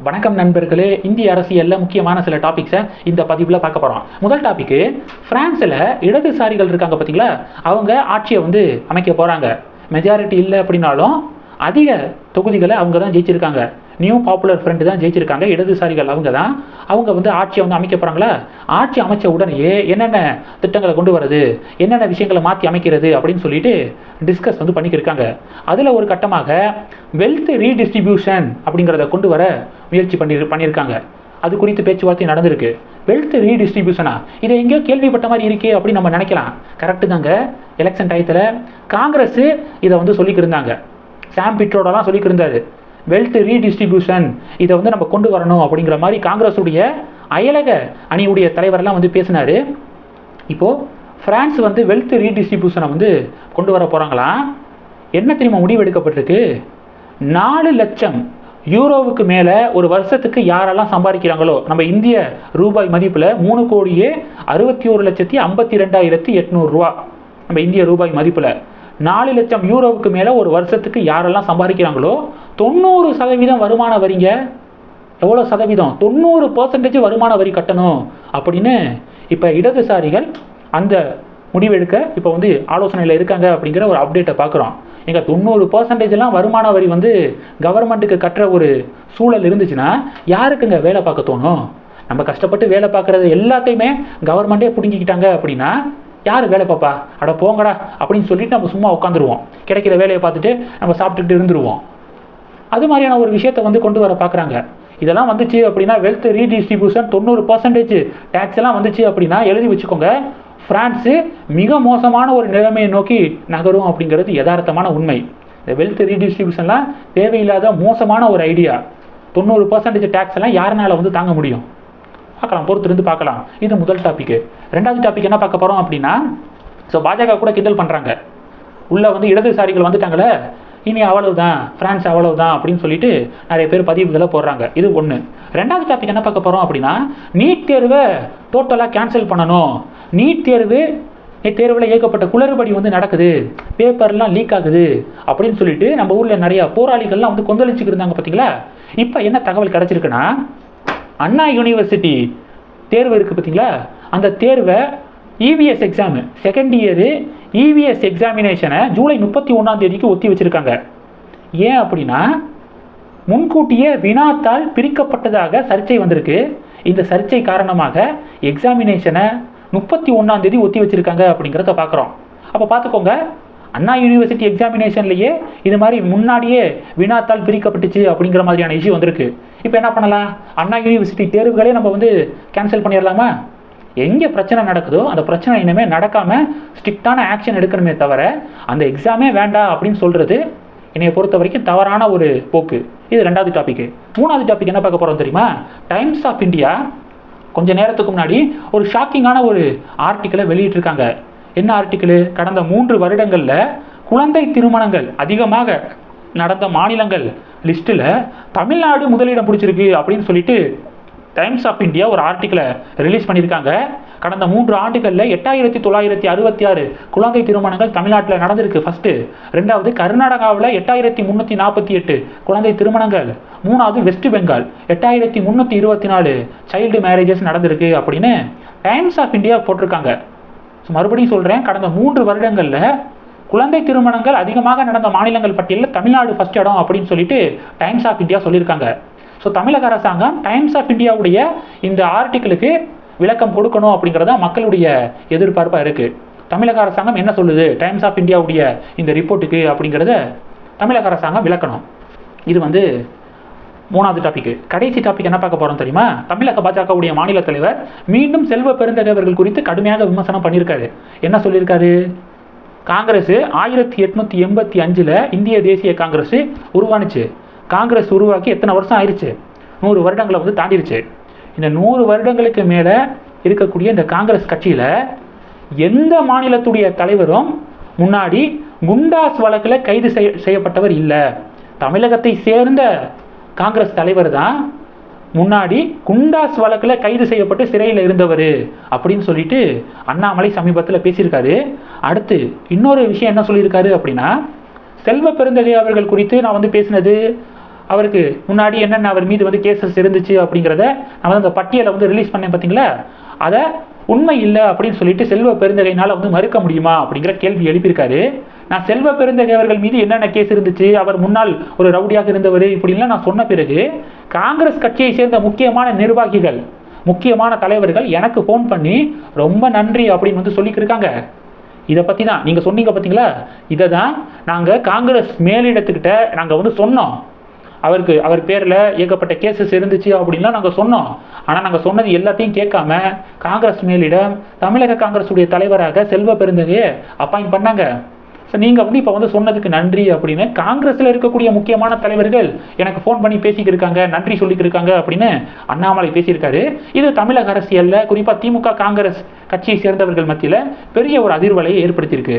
வணக்கம் நண்பர்களே இந்திய அரசியலில் முக்கியமான சில டாபிக்ஸை இந்த பதிவில் பார்க்க போகிறோம் முதல் டாபிக்கு பிரான்ஸில் இடதுசாரிகள் இருக்காங்க பார்த்தீங்களா அவங்க ஆட்சியை வந்து அமைக்க போகிறாங்க மெஜாரிட்டி இல்லை அப்படின்னாலும் அதிக தொகுதிகளை அவங்க தான் ஜெயிச்சிருக்காங்க. நியூ பாப்புலர் ஃப்ரண்ட் தான் ஜெயிச்சிருக்காங்க இடதுசாரிகள் அவங்க தான். அவங்க வந்து ஆட்சியை வந்து அமைக்க போகிறாங்களா ஆட்சி அமைச்ச உடனேயே என்னென்ன திட்டங்களை கொண்டு வரது என்னென்ன விஷயங்களை மாற்றி அமைக்கிறது அப்படின்னு சொல்லிட்டு டிஸ்கஸ் வந்து பண்ணிக்கிருக்காங்க. அதில் ஒரு கட்டமாக வெல்த் ரீடிஸ்ட்ரிபியூஷன் அப்படிங்கிறத கொண்டு வர முயற்சி பண்ணி பண்ணியிருக்காங்க அது குறித்து பேச்சுவார்த்தை நடந்திருக்கு. வெல்த் ரீடிஸ்ட்ரிபியூஷனா இதை எங்கேயோ கேள்விப்பட்ட மாதிரி இருக்கே அப்படின்னு நம்ம நினைக்கலாம். கரெக்டு தாங்க. எலெக்ஷன் டயத்தில் காங்கிரஸ் இதை வந்து சொல்லிக்கிருந்தாங்க. சாம் பிட்ரோடலாம் சொல்லிக்கிருந்தாரு. வெல்த் ரீடிஸ்ட்ரிபியூஷன் இதை வந்து நம்ம கொண்டு வரணும் அப்படிங்கிற மாதிரி காங்கிரஸுடைய அயலக அணியுடைய தலைவரெல்லாம் வந்து பேசினாரு. இப்போது ஃப்ரான்ஸ் வந்து வெல்த் ரீடிஸ்ட்ரிபியூஷனை வந்து கொண்டு வர போகிறாங்களா என்ன தெரியுமா முடிவு எடுக்கப்பட்டிருக்கு நாலு லட்சம் யூரோவுக்கு மேலே ஒரு வருஷத்துக்கு யாரெல்லாம் சம்பாதிக்கிறாங்களோ நம்ம இந்திய ரூபாய் மதிப்பில் மூணு கோடியே அறுபத்தி ஒரு லட்சத்தி ஐம்பத்தி ரெண்டாயிரத்தி எட்நூறுரூவா நம்ம இந்திய ரூபாய் மதிப்பில். நாலு லட்சம் யூரோவுக்கு மேலே ஒரு வருஷத்துக்கு யாரெல்லாம் சம்பாதிக்கிறாங்களோ தொண்ணூறு சதவீதம் வருமான வரிங்க. எவ்வளோ சதவீதம்? தொண்ணூறு பர்சன்டேஜ் வருமான வரி கட்டணும் அப்படின்னு இப்போ இடதுசாரிகள் அந்த முடிவெடுக்க இப்போ வந்து ஆலோசனையில் இருக்காங்க அப்படிங்கிற ஒரு அப்டேட்டை பார்க்குறோம் எங்கள் தொண்ணூறு பர்சன்டேஜ்லாம் வருமான வரி வந்து கவர்மெண்ட்டுக்கு கட்டுற ஒரு சூழல் இருந்துச்சுன்னா யாருக்குங்க வேலை பார்க்க தோணும்? நம்ம கஷ்டப்பட்டு வேலை பார்க்குறது எல்லாத்தையுமே கவர்மெண்ட்டே பிடுங்கிக்கிட்டாங்க அப்படின்னா யார் வேலை பார்ப்பா அட போங்கடா அப்படின்னு சொல்லிட்டு நம்ம சும்மா உட்காந்துருவோம் கிடைக்கிற வேலையை பார்த்துட்டு நம்ம சாப்பிட்டுட்டு இருந்துருவோம். அது மாதிரியான ஒரு விஷயத்தை வந்து கொண்டு வர பார்க்குறாங்க. இதெல்லாம் வந்துச்சு அப்படின்னா வெல்த் ரீடிஸ்ட்ரிபியூஷன் தொண்ணூறு பர்சன்டேஜ் டேக்ஸ் எல்லாம் வந்துச்சு அப்படின்னா எழுதி வச்சுக்கோங்க. ஃப்ரான்ஸு மிக மோசமான ஒரு நிலைமையை நோக்கி நகரும் அப்படிங்கிறது யதார்த்தமான உண்மை. இந்த வெல்த் ரீடிஸ்ட்ரிபியூஷன்லாம் தேவையில்லாத மோசமான ஒரு ஐடியா தொண்ணூறு பர்சன்டேஜ் டேக்ஸ் எல்லாம் யாருனால வந்து தாங்க முடியும்? பார்க்கலாம் பொறுத்திருந்து பார்க்கலாம். இது முதல் டாபிக் ரெண்டாவது டாபிக் என்ன பார்க்க போகிறோம் அப்படின்னா ஸோ பாஜக கூட கிண்டல் பண்ணுறாங்க உள்ளே வந்து இடதுசாரிகள் வந்துட்டாங்களே இனி அவ்வளவுதான் ஃப்ரான்ஸ் அவ்வளவுதான் அப்படின்னு சொல்லிட்டு நிறைய பேர் பதிவுகளை போடுறாங்க. இது ஒன்று ரெண்டாவது டாபிக் என்ன பார்க்க போகிறோம் அப்படின்னா நீட் தேர்வை டோட்டலாக கேன்சல் பண்ணணும். நீட் தேர்வு தேர்வில் ஏகப்பட்ட குளறுபடி வந்து நடக்குது. பேப்பர்லாம் லீக் ஆகுது அப்படின்னு சொல்லிட்டு நம்ம ஊரில் நிறையா போராளிகள்லாம் வந்து கொந்தளிச்சுக்கிட்டு இருந்தாங்க பார்த்தீங்களா இப்போ என்ன தகவல் கிடச்சிருக்குன்னா அண்ணா யூனிவர்சிட்டி தேர்வு இருக்குது பார்த்தீங்களா? அந்த தேர்வை EVS exam second year EVS எக்ஸாமினேஷனை July முப்பத்தி ஒன்றாம் தேதிக்கு ஒத்தி வச்சுருக்காங்க. ஏன் அப்படின்னா முன்கூட்டியே வினாத்தால் பிரிக்கப்பட்டதாக சர்ச்சை வந்திருக்கு. இந்த சர்ச்சை காரணமாக எக்ஸாமினேஷனை முப்பத்தி ஒன்றாம் தேதி ஒத்தி வச்சுருக்காங்க அப்படிங்கிறத பார்க்குறோம். அப்போ பார்த்துக்கோங்க. அண்ணா யூனிவர்சிட்டி எக்ஸாமினேஷன்லேயே இது மாதிரி முன்னாடியே வினாத்தால் பிரிக்கப்பட்டுச்சு அப்படிங்கிற மாதிரியான இஷ்யூ வந்திருக்கு. இப்போ என்ன பண்ணலாம்? அண்ணா யூனிவர்சிட்டி தேர்வுகளே நம்ம வந்து கேன்சல் பண்ணிடலாமா? எங்கே பிரச்சனை நடக்குதோ அந்த பிரச்சனை இனிமேல் நடக்காமல் ஸ்ட்ரிக்டான ஆக்ஷன் எடுக்கணுமே தவிர அந்த எக்ஸாமே வேண்டாம் அப்படின்னு சொல்கிறது என்னைய பொறுத்த வரைக்கும் தவறான ஒரு போக்கு. இது ரெண்டாவது டாபிக் மூணாவது டாபிக் என்ன பார்க்க போகிறோம் தெரியுமா? டைம்ஸ் ஆஃப் இந்தியா கொஞ்ச நேரத்துக்கு முன்னாடி ஒரு ஷாக்கிங்கான ஒரு ஆர்டிக்கலை வெளியிட்டிருக்காங்க. என்ன ஆர்டிக்கிளு கடந்த மூன்று வருடங்களில் குழந்தை திருமணங்கள் அதிகமாக நடந்த மாநிலங்கள் லிஸ்ட்டில் தமிழ்நாடு முதலிடம் பிடிச்சிருக்கு அப்படின்னு சொல்லிட்டு டைம்ஸ் ஆஃப் இந்தியா ஒரு ஆர்டிக்கலை ரிலீஸ் பண்ணியிருக்காங்க. கடந்த மூன்று ஆண்டுகளில் எட்டாயிரத்தி தொள்ளாயிரத்தி அறுபத்தி ஆறு குழந்தை திருமணங்கள் தமிழ்நாட்டில் நடந்திருக்கு. ஃபஸ்ட்டு ரெண்டாவது கர்நாடகாவில் எட்டாயிரத்தி முந்நூற்றி நாற்பத்தி எட்டு குழந்தை திருமணங்கள். மூணாவது வெஸ்ட் பெங்கால் எட்டாயிரத்தி முந்நூற்றி இருபத்தி நாலு சைல்டு மேரேஜஸ் நடந்திருக்கு அப்படின்னு டைம்ஸ் ஆஃப் இந்தியா போட்டிருக்காங்க. மறுபடியும் சொல்கிறேன் கடந்த மூன்று வருடங்களில் குழந்தை திருமணங்கள் அதிகமாக நடந்த மாநிலங்கள் பட்டியலில் தமிழ்நாடு ஃபஸ்ட் இடம் அப்படின்னு சொல்லிட்டு டைம்ஸ் ஆஃப் இந்தியா சொல்லியிருக்காங்க. ஸோ தமிழக அரசாங்கம் டைம்ஸ் ஆஃப் இந்தியாவுடைய இந்த ஆர்டிக்கிளுக்கு விளக்கம் கொடுக்கணும் அப்படிங்கிறதா மக்களுடைய எதிர்பார்ப்பாக இருக்குது தமிழக அரசாங்கம் என்ன சொல்லுது? டைம்ஸ் ஆஃப் இந்தியாவுடைய இந்த ரிப்போர்ட்டுக்கு அப்படிங்கிறத தமிழக அரசாங்கம் விளக்கணும். இது வந்து மூணாவது டாபிக் கடைசி டாபிக் என்ன பார்க்க போகிறோம் தெரியுமா? தமிழக பாஜகவுடைய மாநில தலைவர் மீண்டும் செல்வ பெருந்தகைவர்கள் குறித்து கடுமையாக விமர்சனம் பண்ணியிருக்காரு. என்ன சொல்லியிருக்காரு? காங்கிரஸ் ஆயிரத்தி எட்நூற்றி எண்பத்தி அஞ்சில் இந்திய தேசிய காங்கிரஸ் உருவானுச்சு. காங்கிரஸ் உருவாக்கி எத்தனை வருஷம் ஆயிடுச்சு நூறு வருடங்களை வந்து தாண்டிருச்சு. இந்த நூறு வருடங்களுக்கு மேலே இருக்கக்கூடிய இந்த காங்கிரஸ் கட்சியில் எந்த மாநிலத்துடைய தலைவரும் முன்னாடி குண்டாஸ் வழக்கில் கைது செய்யப்பட்டவர் இல்லை. தமிழகத்தை சேர்ந்த காங்கிரஸ் தலைவர் தான் முன்னாடி குண்டாஸ் வழக்கில் கைது செய்யப்பட்டு சிறையில் இருந்தவர் அப்படின்னு சொல்லிட்டு அண்ணாமலை சமீபத்தில் பேசியிருக்காரு. அடுத்து இன்னொரு விஷயம் என்ன சொல்லியிருக்காரு அப்படின்னா செல்வ பெருந்தகை அவர்கள் குறித்து நான் வந்து பேசினது அவருக்கு முன்னாடி என்னென்ன அவர் மீது வந்து கேசஸ் இருந்துச்சு அப்படிங்கிறத நான் வந்து அந்த பட்டியலை வந்து ரிலீஸ் பண்ணேன் பார்த்தீங்களா அதை உண்மை இல்லை அப்படின்னு சொல்லிட்டு செல்வ பெருந்தகையினால் வந்து மறுக்க முடியுமா அப்படிங்கிற கேள்வி எழுப்பியிருக்காரு. நான் செல்வ பெருந்தகை அவர்கள் மீது என்னென்ன கேஸ் இருந்துச்சு? அவர் முன்னால் ஒரு ரவுடியாக இருந்தவர் இப்படின்லாம் நான் சொன்ன பிறகு காங்கிரஸ் கட்சியை சேர்ந்த முக்கியமான நிர்வாகிகள் முக்கியமான தலைவர்கள் எனக்கு ஃபோன் பண்ணி ரொம்ப நன்றி அப்படின்னு வந்து சொல்லிக்கிட்டு இருக்காங்க. இதை பற்றி தான் நீங்கள் சொன்னீங்க பார்த்தீங்களா இதை தான் நாங்கள் காங்கிரஸ் மேலிடத்துக்கிட்ட நாங்கள் வந்து சொன்னோம். அவருக்கு அவர் பேரில் ஏகப்பட்ட கேசஸ் இருந்துச்சு அப்படின்லாம் நாங்கள் சொன்னோம். ஆனால் நாங்கள் சொன்னது எல்லாத்தையும் கேட்காம காங்கிரஸ் மேலிடம் தமிழக காங்கிரஸுடைய தலைவராக செல்வ பெருந்தகையை அப்பாயிண்ட் பண்ணாங்க. ஸோ நீங்கள் வந்து இப்போ வந்து சொன்னதுக்கு நன்றி அப்படின்னு காங்கிரஸில் இருக்கக்கூடிய முக்கியமான தலைவர்கள் எனக்கு ஃபோன் பண்ணி பேசிக்கிருக்காங்க இருக்காங்க நன்றி சொல்லிக்கிருக்காங்க இருக்காங்க அப்படின்னு அண்ணாமலை பேசியிருக்காரு. இது தமிழக அரசியலில் குறிப்பாக திமுக காங்கிரஸ் கட்சியை சேர்ந்தவர்கள் மத்தியில் பெரிய ஒரு அதிர்வலையை ஏற்படுத்தியிருக்கு.